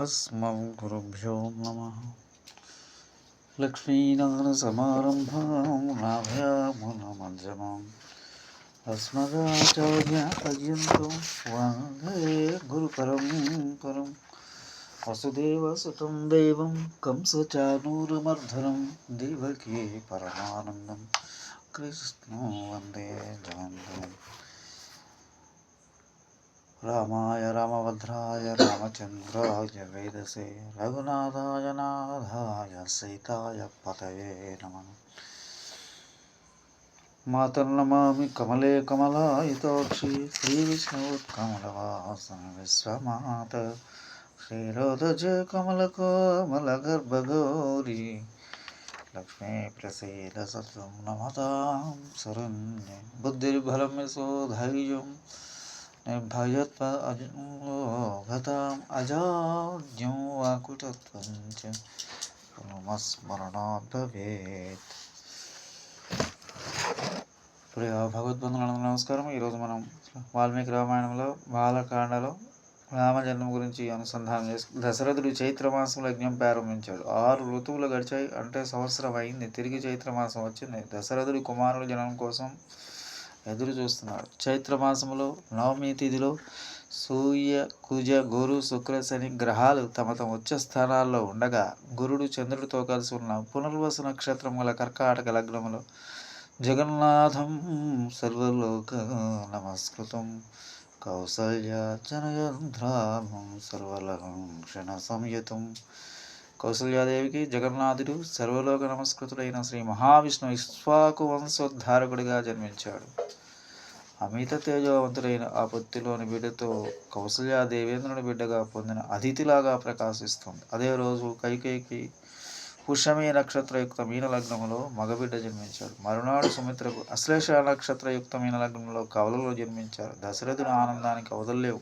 అస్మౌ గురుభ్యో నమ లక్ష్మీనారసమారంభాం నాభ్యామునమధ్యమం అస్మదాచార్యపర్యంతం వందే గురుపరం పరం వసుదేవసుతం దేవం కంసచానూరుమర్ధనం దేవకీ పరమానందం కృష్ణో వందే జాన్వం रामाय रामभद्राय रामचन्द्राय वेदसे रघुनाथाय नाथाय सीताय पतये नमः। मातर्नमामि कमले कमलायिताक्षि श्रीविष्णुत्कमलवासन विश्वमात। श्रीरोधज कमलकोमलगर्भगौरी लक्ष्मी प्रसीद सत्वं नमतां। शरण्ये बुद्धिर्बलं यशोधैर्यं। निर्भयत्व अजोगताम् अजाड्यं वाकुटत्वं च पुनमस्मरणात् भवेत् ప్రియ భగవద్బంధువులందరూ నమస్కారం ఈరోజు మనం వాల్మీకి రామాయణంలో బాలకాండలో రామ జన్మం గురించి అనుసంధానం చేసి దశరథుడు చైత్రమాసంలో యజ్ఞం ప్రారంభించాడు ఆరు ఋతువులు గడిచాయి అంటే సంవత్సరం అయింది తిరిగి చైత్రమాసం వచ్చింది దశరథుడి కుమారుల జన్మం కోసం ఎదురు చూస్తున్నాడు. చైత్రమాసంలో నవమి తిథిలో సూర్య కుజ గురు శుక్ర శని గ్రహాలు తమ తమ ఉచ్చ స్థానాల్లో ఉండగా గురుడు చంద్రుడితో కలిసి ఉన్న పునర్వసు నక్షత్రం గల కర్కాటక లగ్నములో జగన్నాథం సర్వలోక నమస్కృతం కౌసల్య జనయంధ్రామం సర్వలక్షణ సంయుతం కౌసల్యాదేవికి జగన్నాథుడు సర్వలోక నమస్కృతుడైన శ్రీ మహావిష్ణు ఇష్వాకు వంశోద్ధారకుడిగా జన్మించాడు. అమిత తేజవంతుడైన ఆ పొత్తిలోని బిడ్డతో కౌసల్య దేవేంద్రుని బిడ్డగా పొందిన అతిథిలాగా ప్రకాశిస్తుంది. అదే రోజు కైకేయికి పుష్యమి నక్షత్రయుక్త మీన లగ్నంలో మగబిడ్డ జన్మించాడు. మరునాడు సుమిత్రకు అశ్లేష నక్షత్రయుక్త మీన లగ్నంలో కవలలో జన్మించారు దశరథుని ఆనందానికి అవదలేవు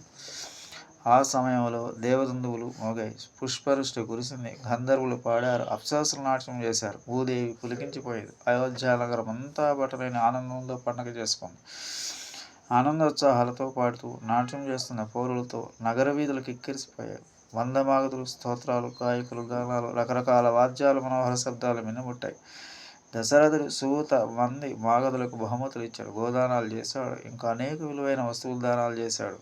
ఆ సమయంలో దేవదందువులు మోగాయి. పుష్పరుష్టి కురిసింది. గంధర్వులు పాడారు. అప్సరసులు నాట్యం చేశారు. భూదేవి పులికించిపోయేది. అయోధ్య నగరం అంతా బట్టలైన ఆనందంతో పండగ చేసుకుంది. ఆనందోత్సాహాలతో పాడుతూ నాట్యం చేస్తున్న పౌరులతో నగర వీధులు కిక్కిరిసిపోయాయి వందమాగతులు స్తోత్రాలు గాయకులు గానాలు రకరకాల వాద్యాలు మనోహర శబ్దాలు మిన్నముట్టాయి దశరథుడు సూత మంది మాగదులకు బహుమతులు ఇచ్చాడు. గోదానాలు చేశాడు. ఇంకా అనేక విలువైన వస్తువులు దానాలు చేశాడు.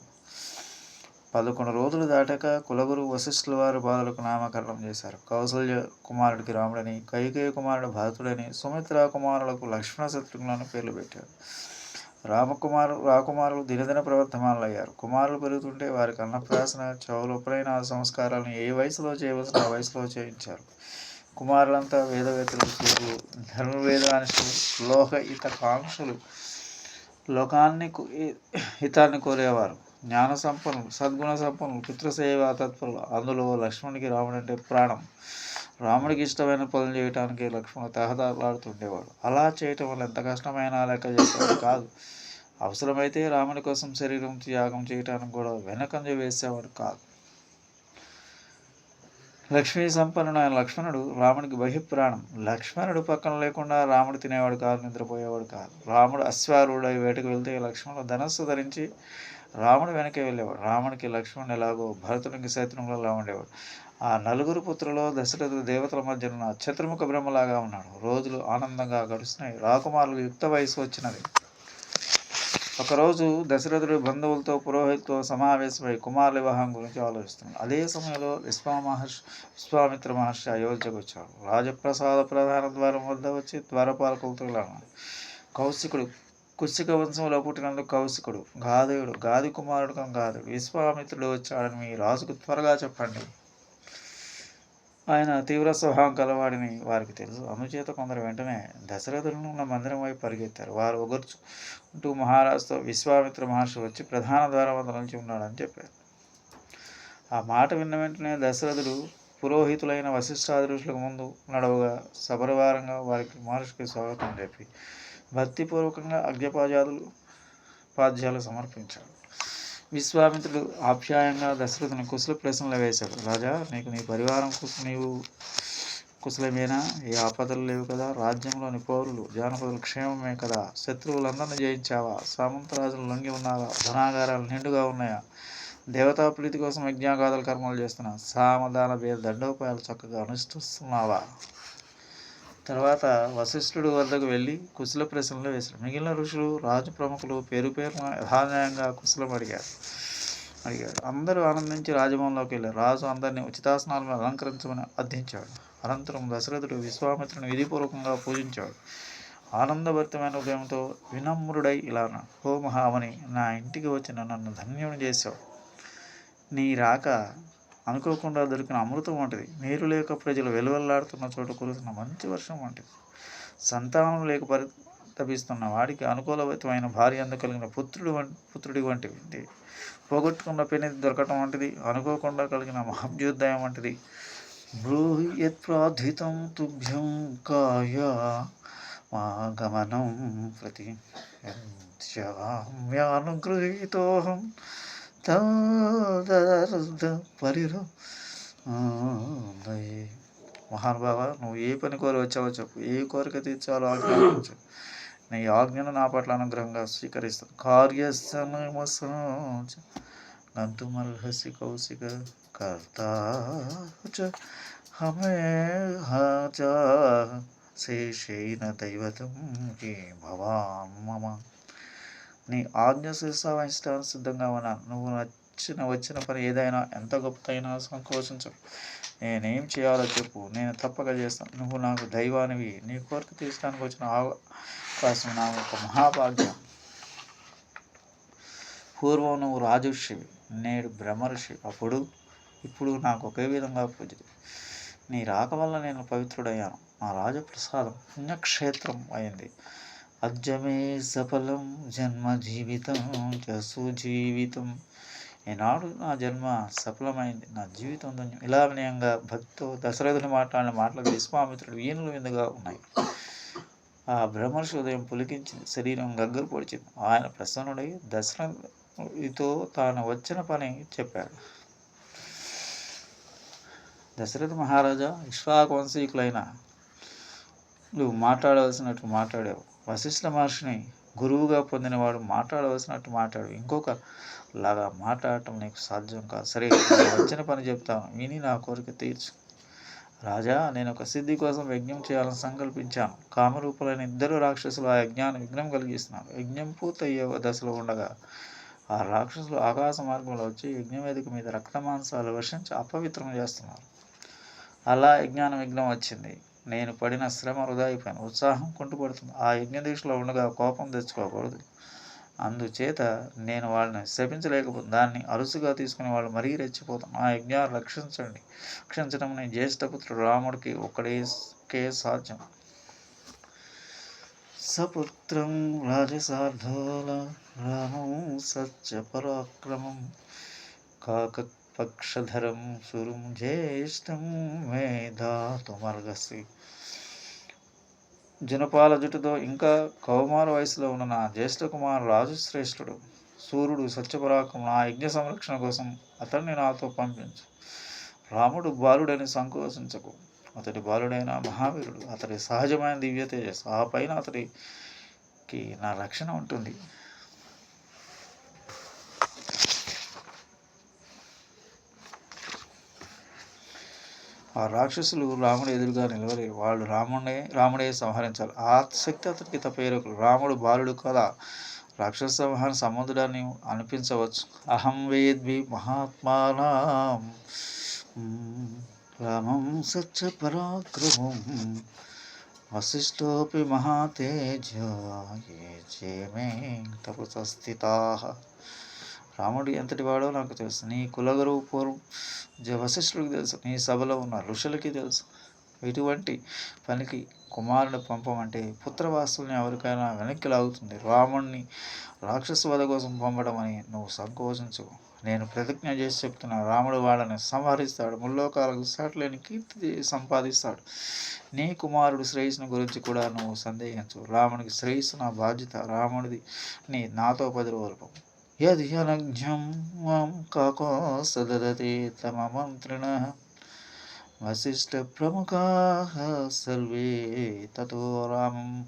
పదకొండు రోజులు దాటాక కులగురు వశిష్ఠుల వారి బాధలకు నామకరణం చేశారు. కౌసల్య కుమారుడికి రాముడని కైకేయ కుమారుడు భరతుడని సుమిత్ర కుమారులకు లక్ష్మణ శత్రుఘ్నులను పేర్లు పెట్టాడు రామకుమారు రాకుమారులు దినదిన ప్రవర్తమానులయ్యారు. కుమారులు పెరుగుతుంటే వారికి అన్నప్రాసన చౌలొప్పులైన సంస్కారాలను ఏ వయసులో చేయవలసిన ఆ వయసులో చేయించారు. కుమారులంతా వేదవేత్తలు చూపు ధనుర్వేదానుషులు లోక హితకాంక్షలు లోకాన్ని హితాన్ని కోరేవారు. జ్ఞాన సంపన్నులు సద్గుణ సంపన్నులు పితృసేవ తత్పరులు. అందులో లక్ష్మణుడికి రాముడు అంటే ప్రాణం. రాముడికి ఇష్టమైన పనులు చేయడానికి లక్ష్మణుడు తహదాలాడుతుండేవాడు అలా చేయటం వల్ల ఎంత కష్టమైనా లెక్క చేసేవాడు కాదు. అవసరమైతే రాముడి కోసం శరీరం త్యాగం చేయటానికి కూడా వెనకంజ వేసేవాడు కాదు. లక్ష్మీ ఆయన లక్ష్మణుడు రాముడికి బహిప్రాణం. లక్ష్మణుడు పక్కన లేకుండా రాముడు తినేవాడు కాదు నిద్రపోయేవాడు కాదు. రాముడు అశ్వారూఢై వేటకు వెళ్తే లక్ష్మణుడు ధనస్సు ధరించి రాముడు వెనకే వెళ్ళేవాడు. రాముడికి లక్ష్మణుడు ఎలాగో భరతునికి శత్రువులలో ఉండేవాడు. ఆ నలుగురు పుత్రులో దశరథుడు దేవతల మధ్య ఉన్న చతుర్ముఖ బ్రహ్మలాగా ఉన్నాడు. రోజులు ఆనందంగా గడుస్తున్నాయి. రాకుమారులు యుక్త వయసు వచ్చినది ఒకరోజు దశరథుడు బంధువులతో పురోహితులతో సమావేశమై కుమారుల వివాహం గురించి ఆలోచిస్తున్నాడు. అదే సమయంలో విశ్వా మహర్షి విశ్వామిత్ర మహర్షి అయోధ్యకు వచ్చాడు రాజప్రసాద ప్రధాన ద్వారం వద్ద వచ్చి ద్వారపాలకులతో కౌశికుడు కుశిక వంశంలో పుట్టినందుకు కౌశికుడు గాదేయుడు గాది కుమారుడు గాధుడు విశ్వామిత్రుడు వచ్చాడని మీ రాజుకు త్వరగా చెప్పండి. ఆయన తీవ్ర స్వభావం కలవాడిని వారికి తెలుసు. అందుచేత కొందరు వెంటనే దశరథులను ఉన్న మందిరం వైపు పరిగెత్తారు. వారు ఒగర్చుకుంటూ మహారాజుతో విశ్వామిత్ర మహర్షి వచ్చి ప్రధాన ద్వారం వద్ద నుంచి ఉన్నాడని చెప్పారు. ఆ మాట విన్న వెంటనే దశరథుడు పురోహితులైన వశిష్ఠాది ముందు నడవగా సపరివారంగా వారికి మహర్షికి స్వాగతం చెప్పి భక్తిపూర్వకంగా అగ్ఞపాజాదులు పాద్యాలు సమర్పించాడు విశ్వామిత్రుడు ఆప్యాయంగా దశరథుని కుశల ప్రశ్నలు వేశాడు. రాజా నీకు నీ పరివారం కోసం నీవు కుశలమేనా? ఏ ఆపదలు లేవు కదా. రాజ్యంలోని పౌరులు జానపదులు క్షేమమే కదా. శత్రువులందరినీ జయించావా? సామంతరాజులు లొంగి ఉన్నారా ధనాగారాలు నిండుగా ఉన్నాయా? దేవతా ప్రీతి కోసం యజ్ఞాగాదాల కర్మలు చేస్తున్నా సామదాన భేద దండోపాయాలు చక్కగా అనుష్ఠిస్తున్నావా? తర్వాత వశిష్ఠుడు వద్దకు వెళ్ళి కుశల ప్రశ్నలు వేశాడు. మిగిలిన ఋషులు రాజు ప్రముఖులు పేరు పేరున యథాన్యాయంగా కుశలం అడిగారు. అడిగాడు అందరూ ఆనందించి రాజభవన్లోకి వెళ్ళారు. రాజు అందరినీ ఉచితాసనాలను అలంకరించమని అర్థించాడు. అనంతరం దశరథుడు విశ్వామిత్రుని విధిపూర్వకంగా పూజించాడు. ఆనందభరితమైన ఉదయంతో వినమ్రుడై ఇలా హో మహామని నా ఇంటికి వచ్చిన నన్ను ధన్యుని చేశావు. నీ రాక అనుకోకుండా దొరికిన అమృతం వంటిది. నీరు లేక ప్రజలు వెలువెల్లాడుతున్న చోట కురుస్తున్న మంచి వర్షం వంటిది. సంతానం లేక పరితపిస్తున్న వాడికి అనుకూలమైన భార్య అందు కలిగిన పుత్రుడు పుత్రుడి వంటిది. పోగొట్టుకున్న పెనిది దొరకటం వంటిది. అనుకోకుండా కలిగిన మహాభ్యుదయం వంటిది. బ్రూహి తుభ్యం కాయ మా గమనం ప్రతి యామ్యానుగృహీతోహం పరిరు మహానుభావ నువ్వు ఏ పని కోరి వచ్చావో చెప్పు ఏ కోరిక తీర్చాలో ఆజ్ఞాపించు నీ ఆజ్ఞను నా పట్ల అనుగ్రహంగా స్వీకరిస్తాను కార్యసనమసోచ గంతుమల్హసి కౌశిక కర్తా చ హమే హాజా శేషేన దైవతం కే భవాన్ మమ నీ ఆజ్ఞ శిరసావహించడానికి సిద్ధంగా ఉన్నాను నువ్వు నచ్చిన వచ్చిన పని ఏదైనా ఎంత గొప్పదైనా సంకోచించు. నేనేం చేయాలో చెప్పు. నేను తప్పక చేస్తాను. నువ్వు నాకు దైవానివి. నీ కోరిక తీర్చడానికి వచ్చిన అవకాశం నా ఒక మహాభాగ్యం. పూర్వం నువ్వు రాజుషివి నేడు బ్రహ్మర్షి. అప్పుడు ఇప్పుడు నాకు ఒకే విధంగా పూజ నీ రాక వల్ల నేను పవిత్రుడయ్యాను. నా రాజప్రసాదం పుణ్యక్షేత్రం అయింది. అద్యమే సఫలం జన్మ జీవితం జసు జీవితం. ఈనాడు నా జన్మ సఫలమైంది. నా జీవితం ధన్యం. ఇలా వినయంగా భక్తితో దశరథుని మాట్లాడిన మాటలకు విశ్వామిత్రుడు వీణులు విందుగా ఉన్నాయి. ఆ బ్రహ్మర్షి ఉదయం పులికించింది. శరీరం గగ్గర పొడిచింది. ఆయన ప్రసన్నుడై దశరథుడితో తాను వచ్చిన పని చెప్పాడు. దశరథ మహారాజా ఇక్ష్వాకంశీకులైన నువ్వు మాట్లాడవలసినట్టు మాట్లాడావు. వశిష్ఠ మహర్షిని గురువుగా పొందినవాడు మాట్లాడవలసినట్టు మాట్లాడు. ఇంకొక లాగా మాట్లాడటం నీకు సాధ్యం కాదు. సరే వచ్చిన పని చెప్తాను. విని నా కోరిక తీర్చు. రాజా నేను ఒక సిద్ధి కోసం యజ్ఞం చేయాలని సంకల్పించాను. కామరూపులైన ఇద్దరు రాక్షసులు ఆ యజ్ఞాన్ని విఘ్నం కలిగిస్తున్నారు. యజ్ఞం పూర్తయ్యే దశలో ఉండగా ఆ రాక్షసులు ఆకాశ మార్గంలో వచ్చి యజ్ఞవేదిక మీద రక్త మాంసాలు వర్షించి అపవిత్రం చేస్తున్నారు. అలా యజ్ఞానం విఘ్నం వచ్చింది. నేను పడిన శ్రమ వృధా అయిపోయాను. ఉత్సాహం కుంటుపడుతుంది. ఆ యజ్ఞ దీక్షలో ఉండగా కోపం తెచ్చుకోకూడదు. అందుచేత నేను వాళ్ళని శపించలేకపోతే దాన్ని అరుసుగా తీసుకుని వాళ్ళు మరీ రెచ్చిపోతాం ఆ యజ్ఞాన్ని రక్షించండి. రక్షించడం నేను జ్యేష్ఠపుత్రుడు రాముడికి ఒక్కడేకే సాధ్యం. సపుత్రం రాజసార్ధోల రామం సత్య పరాక్రమం కాక పక్షధరం సురుం జ్యేష్టం మేధాతుమర్గసి జనపాల జుట్టుతో ఇంకా కౌమార వయసులో ఉన్న నా జ్యేష్ఠ కుమారు రాజుశ్రేష్ఠుడు సూర్యుడు సత్యపరాకం నా యజ్ఞ సంరక్షణ కోసం అతన్ని నాతో పంపించు. రాముడు బాలుడని సంకోచించకు. అతడి బాలుడైన మహావీరుడు అతడి సహజమైన దివ్య తేజస్సు ఆ పైన అతడికి నా రక్షణ ఉంటుంది. ఆ రాక్షసులు రాముడు ఎదురుగా నిలవలేరు వాళ్ళు రాముడే రాముడే సంహరించాలి. ఆ శక్తి అతనికి తప్ప రాముడు బాలుడు కదా? రాక్షస సంహార సముద్రాన్ని అనిపించవచ్చు. అహం వేద్వి మహాత్మానా. రామం సత్య పరాక్రమం. వశిష్ఠోపి మహాతేజ ఏ చేమే తపసస్థితా. రాముడు ఎంతటి వాడో నాకు తెలుసు. నీ కులగురువు పూర్వం జ- వశిష్ఠుడికి తెలుసు. నీ సభలో ఉన్న ఋషులకి తెలుసు. ఇటువంటి పనికి కుమారుని పంపమంటే పుత్రవాసుల్ని ఎవరికైనా వెనక్కి లాగుతుంది. రాముణ్ణి రాక్షస వధ కోసం పంపడం అని నువ్వు సంకోచించు. నేను ప్రతిజ్ఞ చేసి చెప్తున్నా. రాముడు వాళ్ళని సంహరిస్తాడు. ముల్లోకాలకు సాటలేని కీర్తి సంపాదిస్తాడు. నీ కుమారుడు శ్రేయస్సును గురించి కూడా నువ్వు సందేహించు. రామునికి శ్రేయస్సు నా బాధ్యత. రాముడిది నీ నాతో పది రోజులు యది మాం కాకో సదదతే తమ మంత్రిణ వశిష్ఠ ప్రముఖా సర్వే తతో రామం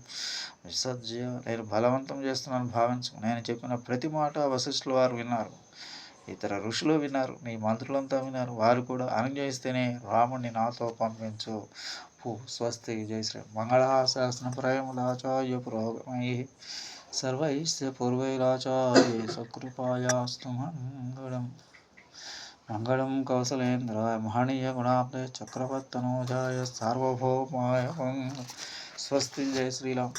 విసర్జ్య. నేను బలవంతం చేస్తున్నాను భావించు. నేను చెప్పిన ప్రతి మాట వశిష్ఠుల వారు విన్నారు. ఇతర ఋషులు విన్నారు. నీ మంత్రులంతా విన్నారు. వారు కూడా అనుగ్రహిస్తేనే రాముణ్ణి నాతో పంపించు. పూ స్వస్తి జయశ్రీ. శ్రీ మంగళాశాసన ప్రేమలాచార్య పురోగమై సర్వైస్య పూర్వైరాచార్య సకృపాయాస్తు మంగళం. మంగళం కౌసలేంద్రాయ మహనీయ గుణాబ్దే చక్రవర్తనోజాయ సార్వభౌమాయ స్వస్తి జయ శ్రీరామ్.